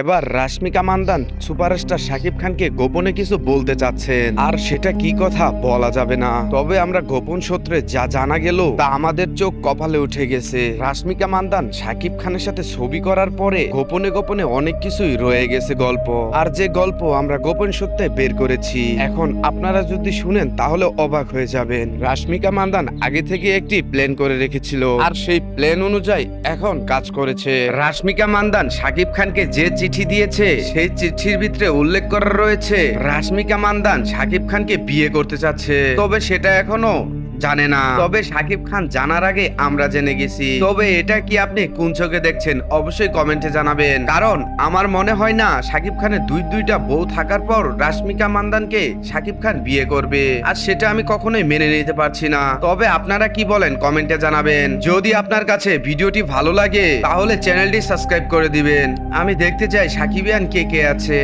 এবার রাশ্মিকা মান্দান সুপারস্টার শাকিব খানকে গোপনে কিছু বলতে চাচ্ছেন। আর সেটা কি কথা বলা যাবে না। তবে আমরা গোপন সূত্রে যা জানা গেল, তা আমাদের চোখ কপালে উঠে গেছে। রাশ্মিকা মান্দান শাকিব খানের সাথে ছবি করার পরে গোপনে গোপনে অনেক কিছুই রয়ে গেছে গল্প। আর যে গল্প আমরা গোপন সূত্রে বের করেছি, এখন আপনারা যদি শুনেন তাহলে অবাক হয়ে যাবেন। রাশ্মিকা মান্দান আগে থেকে একটি প্ল্যান করে রেখেছিল। আর সেই প্ল্যান অনুযায়ী এখন কাজ করেছে। রাশ্মিকা মান্দান শাকিব খানকে যে চিঠি দিয়েছে। সেই চিঠির ভিতরে উল্লেখ করা রয়েছে, রাশমিকা মান্দান শাকিব খানকে বিয়ে করতে চাচ্ছে। তবে সেটা এখনও জানে না। তবে সাকিব খান জানার আগে আমরা জেনে গেছি। তবে এটা কি আপনি কোন চোখে দেখছেন? অবশ্যই কমেন্টে জানাবেন। কারণ আমার মনে হয় না, সাকিব খানের দুই দুইটা বউ থাকার পর রাশ্মিকা মান্দানকে সাকিব খান বিয়ে করবে। আর সেটা আমি কখনোই মেনে নিতে পারছি না। তবে আপনারা কি বলেন কমেন্টে জানাবেন। যদি আপনার কাছে ভিডিওটি ভালো লাগে, তাহলে চ্যানেলটি সাবস্ক্রাইব করে দিবেন। আমি দেখতে চাই সাকিবিয়ান কে কে আছে।